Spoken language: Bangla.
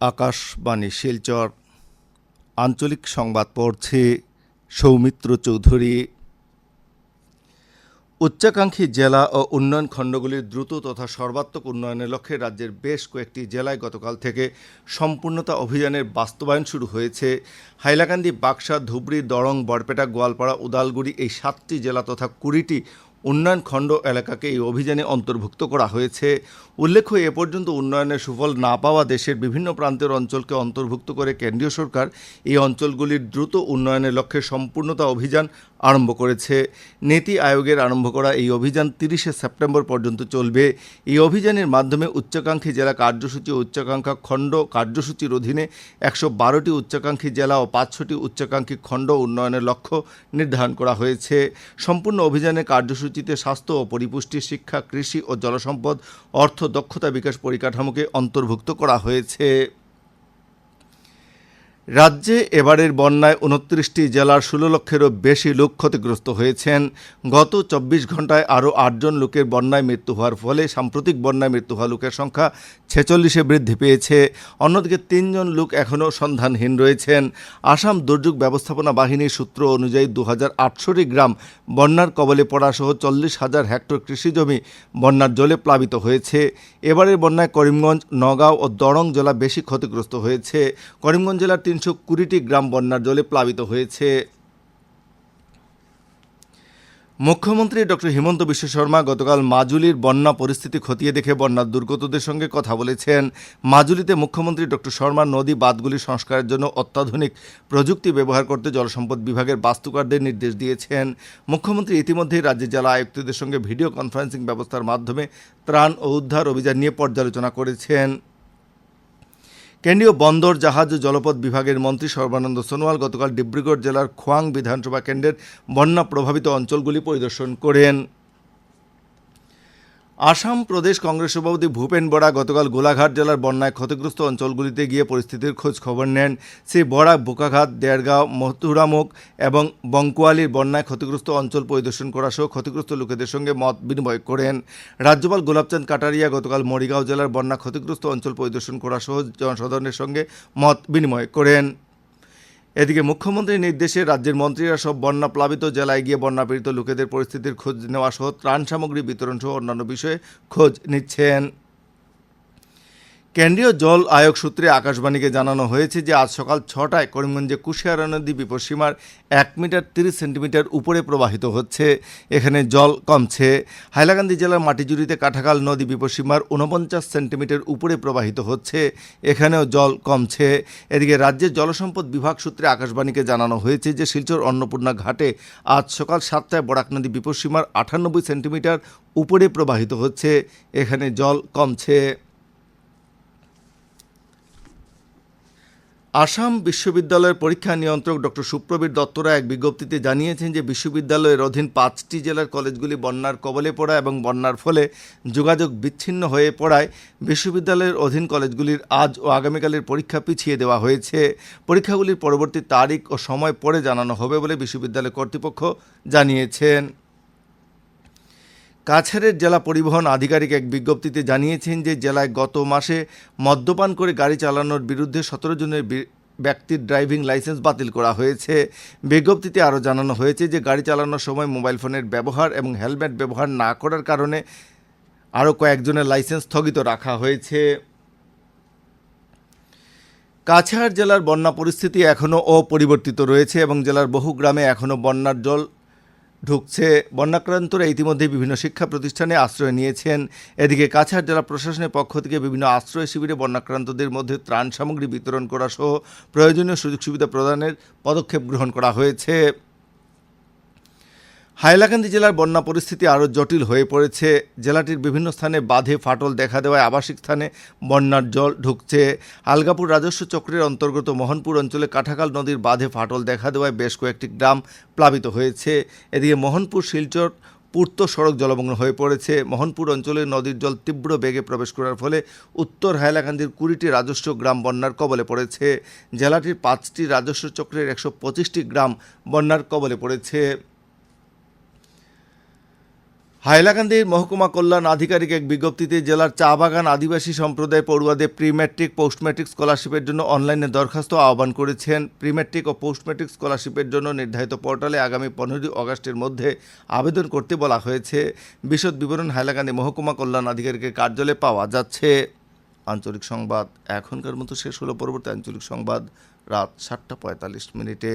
আকাশবাণী শিলচর। আঞ্চলিক সংবাদ পড়ছে সৌমিত্র চৌধুরী। উচ্চাকাঙ্ক্ষী জেলা ও উন্নয়ন খণ্ডগুলির দ্রুত তথা সর্বাত্মক উন্নয়নের লক্ষ্যে রাজ্যের বেশ কয়েকটি জেলায় গতকাল থেকে সম্পূর্ণতা অভিযানের বাস্তবায়ন শুরু হয়েছে। হাইলাকান্দি, বাক্সা, ধুবড়ি, দরং, বরপেটা, গোয়ালপাড়া, উদালগুড়ি এই সাতটি জেলা তথা কুড়িটি উন্নয়ন খণ্ড এলাকাকে এই অভিযানে অন্তর্ভুক্ত করা হয়েছে। উল্লেখ্য, এ পর্যন্ত উন্নয়নের সুফল না পাওয়া দেশের বিভিন্ন প্রান্তের অঞ্চলকে অন্তর্ভুক্ত করে কেন্দ্রীয় সরকার এই অঞ্চলগুলির দ্রুত উন্নয়নের লক্ষ্যে সম্পূর্ণতা অভিযান আরম্ভ করেছে। নীতি আয়োগের আরম্ভ করা এই অভিযান তিরিশে সেপ্টেম্বর পর্যন্ত চলবে। এই অভিযানের মাধ্যমে উচ্চাকাঙ্ক্ষী জেলা কার্যসূচি উচ্চাকাঙ্ক্ষা খণ্ড কার্যসূচির অধীনে একশো বারোটি উচ্চাকাঙ্ক্ষী জেলা ও পাঁচশোটি উচ্চাকাঙ্ক্ষী খণ্ড উন্নয়নের লক্ষ্য নির্ধারণ করা হয়েছে। সম্পূর্ণ অভিযানের কার্যসূচিতে স্বাস্থ্য ও পরিপুষ্টি শিক্ষা, কৃষি ও জলসম্পদ, অর্থ দক্ষতা বিকাশ পরিকাঠামোকে অন্তর্ভুক্ত করা হয়েছে। রাজ্যে এবারের বন্যায় উনত্রিশটি জেলার ষোলো লক্ষেরও বেশি লোক ক্ষতিগ্রস্ত হয়েছেন। গত চব্বিশ ঘন্টায় আরও আটজন লোকের বন্যায় মৃত্যু হওয়ার ফলে সাম্প্রতিক বন্যায় মৃত্যু হওয়া লোকের সংখ্যা ছেচল্লিশে বৃদ্ধি পেয়েছে। অন্যদিকে তিনজন লোক এখনও সন্ধানহীন রয়েছেন। আসাম দুর্যোগ ব্যবস্থাপনা বাহিনীর সূত্র অনুযায়ী দু হাজার আটশোটি গ্রাম বন্যার কবলে পড়া সহ চল্লিশ হাজার হেক্টর কৃষিজমি বন্যার জলে প্লাবিত হয়েছে। এবারের বন্যায় করিমগঞ্জ, নগাঁও ও দরং জেলা বেশি ক্ষতিগ্রস্ত হয়েছে। করিমগঞ্জ জেলার তিনশো কুড়িটি গ্রাম বন্যার জলে প্লাবিত হয়েছে। মুখ্যমন্ত্রী ডক্টর হিমন্ত বিশ্ব শর্মা গতকাল মাজুলির বন্যা পরিস্থিতি খতিয়ে দেখে বন্যার দুর্গতদের সঙ্গে কথা বলেছেন। মাজুলিতে মুখ্যমন্ত্রী ডক্টর শর্মা নদী বাঁধগুলি সংস্কারের জন্য অত্যাধুনিক প্রযুক্তি ব্যবহার করতে জলসম্পদ বিভাগের বাস্তুকারদের নির্দেশ দিয়েছেন। মুখ্যমন্ত্রী ইতিমধ্যেই রাজ্যের জেলা আয়ুক্তদের সঙ্গে ভিডিও কনফারেন্সিং ব্যবস্থার মাধ্যমে ত্রাণ ও উদ্ধার অভিযান নিয়ে পর্যালোচনা করেছেন। কেন্দ্রীয় বন্দর জাহাজ ও জলপথ বিভাগের মন্ত্রী সর্বানন্দ সোনোয়াল গতকাল ডিব্রুগড় জেলার খোয়াং বিধানসভা কেন্দ্রের বন্যা প্রভাবিত অঞ্চলগুলি পরিদর্শন করেন। আসাম প্রদেশ কংগ্রেস সভাপতি ভূপেন বরা গতকাল গোলাঘাট জেলার বন্যায় ক্ষতিগ্রস্ত অঞ্চলগুলিতে গিয়ে পরিস্থিতির খোঁজ খবর নেন। শ্রী বরা বোকাঘাট দেড়গাঁও, মথুরামুখ এবং বঙ্কুয়ালির বন্যায় ক্ষতিগ্রস্ত অঞ্চল পরিদর্শন করা সহ ক্ষতিগ্রস্ত লোকেদের সঙ্গে মত বিনিময় করেন। রাজ্যপাল গোলাপচাঁদ কাটারিয়া গতকাল মরিগাঁও জেলার বন্যা ক্ষতিগ্রস্ত অঞ্চল পরিদর্শন করা সহ জনসাধারণের সঙ্গে মত বিনিময় করেন। এদিকে মুখ্যমন্ত্রীর নির্দেশে রাজ্যের মন্ত্রীরা সব বন্যা প্লাবিত জেলায় গিয়ে বন্যাপীড়িত লোকেদের পরিস্থিতির খোঁজ নেওয়া সহ ত্রাণ সামগ্রী বিতরণ সহ অন্যান্য বিষয়ে খোঁজ নিচ্ছেন। কেন্দ্রীয় জল আয়োগ সূত্রে আকাশবাণীকে জানানো হয়েছে যে আজ সকাল ছটায় করিমগঞ্জে কুশিয়ারা নদী বিপদসীমার এক মিটার তিরিশ সেন্টিমিটার উপরে প্রবাহিত হচ্ছে। এখানে জল কমছে। হাইলাকান্দি জেলার মাটিজুড়িতে কাঠাকাল নদী বিপদসীমার উনপঞ্চাশ সেন্টিমিটার উপরে প্রবাহিত হচ্ছে। এখানেও জল কমছে। এদিকে রাজ্যের জলসম্পদ বিভাগ সূত্রে আকাশবাণীকে জানানো হয়েছে যে শিলচর অন্নপূর্ণা ঘাটে আজ সকাল সাতটায় বরাক নদী বিপদসীমার আটানব্বই সেন্টিমিটার উপরে প্রবাহিত হচ্ছে। এখানে জল কমছে। আসাম বিশ্ববিদ্যালয়ের পরীক্ষা নিয়ন্ত্রক ডক্টর সুপ্রবীর দত্তরা এক বিজ্ঞপ্তিতে জানিয়েছেন যে, বিশ্ববিদ্যালয়ের অধীন পাঁচটি জেলার কলেজগুলি বন্যার কবলে পড়া এবং বন্যার ফলে যোগাযোগ বিচ্ছিন্ন হয়ে পড়ায়। বিশ্ববিদ্যালয়ের অধীন কলেজগুলির আজ ও আগামীকালের পরীক্ষা পিছিয়ে দেওয়া হয়েছে। পরীক্ষাগুলির পরবর্তী তারিখ ও সময় পরে জানানো হবে বলে বিশ্ববিদ্যালয় কর্তৃপক্ষ জানিয়েছেন। কাছাড়ের জেলা পরিবহন আধিকারিক এক বিজ্ঞপ্তিতে জানিয়েছেন যে জেলায় গত মাসে মদ্যপান করে গাড়ি চালানোর বিরুদ্ধে সতেরো জনের ব্যক্তির ড্রাইভিং লাইসেন্স বাতিল করা হয়েছে। বিজ্ঞপ্তিতে আরও জানানো হয়েছে যে গাড়ি চালানোর সময় মোবাইল ফোনের ব্যবহার এবং হেলমেট ব্যবহার না করার কারণে আরও কয়েকজনের লাইসেন্স স্থগিত রাখা হয়েছে। কাছাড় জেলার বন্যা পরিস্থিতি এখনও অপরিবর্তিত রয়েছে এবং জেলার বহু গ্রামে এখনও বন্যার জল ঢুকছে। বন্যাক্রান্তরা ইতিমধ্যে বিভিন্ন শিক্ষা প্রতিষ্ঠানে আশ্রয় নিয়েছেন। এদিকে কাছাড় জেলা প্রশাসনের পক্ষ থেকে বিভিন্ন আশ্রয় শিবিরে বন্যাক্রান্তদের মধ্যে ত্রাণ সামগ্রী বিতরণ করা সহ প্রয়োজনীয় সুযোগ সুবিধা প্রদানের পদক্ষেপ গ্রহণ করা হয়েছে। হাইলাকান্দি জেলার বন্যা পরিস্থিতি আরও জটিল হয়ে পড়েছে। জেলাটির বিভিন্ন স্থানে বাঁধে ফাটল দেখা দেওয়ায় আবাসিক স্থানে বন্যার জল ঢুকছে। আলগাপুর রাজস্ব চক্রের অন্তর্গত মোহনপুর অঞ্চলে কাঠাকাল নদীর বাঁধে ফাটল দেখা দেওয়ায় বেশ কয়েকটি গ্রাম প্লাবিত হয়েছে। এদিকে মোহনপুর, শিলচর, পূর্ত সড়ক জলমগ্ন হয়ে পড়েছে। মোহনপুর অঞ্চলে নদীর জল তীব্র বেগে প্রবেশ করার ফলে উত্তর হাইলাকান্দির কুড়িটি রাজস্ব গ্রাম বন্যার কবলে পড়েছে। জেলাটির পাঁচটি রাজস্ব চক্রের একশো পঁচিশটি গ্রাম বন্যার কবলে পড়েছে। হাইলাকান্দির মহকুমা কল্যাণ আধিকারিক এক বিজ্ঞপ্তিতে জেলার চা বাগান আদিবাসী সম্প্রদায় পড়ুয়াদের প্রি ম্যাট্রিক পোস্ট ম্যাট্রিক স্কলারশিপের জন্য অনলাইনে দরখাস্ত আহ্বান করেছেন। প্রি ম্যাট্রিক ও পোস্ট ম্যাট্রিক স্কলারশিপের জন্য নির্ধারিত পোর্টালে আগামী পনেরোই অগস্টের মধ্যে আবেদন করতে বলা হয়েছে। বিশদ বিবরণ হাইলাকান্দি মহকুমা কল্যাণ আধিকারিকের কার্যালয়ে পাওয়া যাচ্ছে। আঞ্চলিক সংবাদ এখনকার মতো শেষ হলো। পরবর্তী আঞ্চলিক সংবাদ রাত সাতটা পঁয়তাল্লিশ মিনিটে।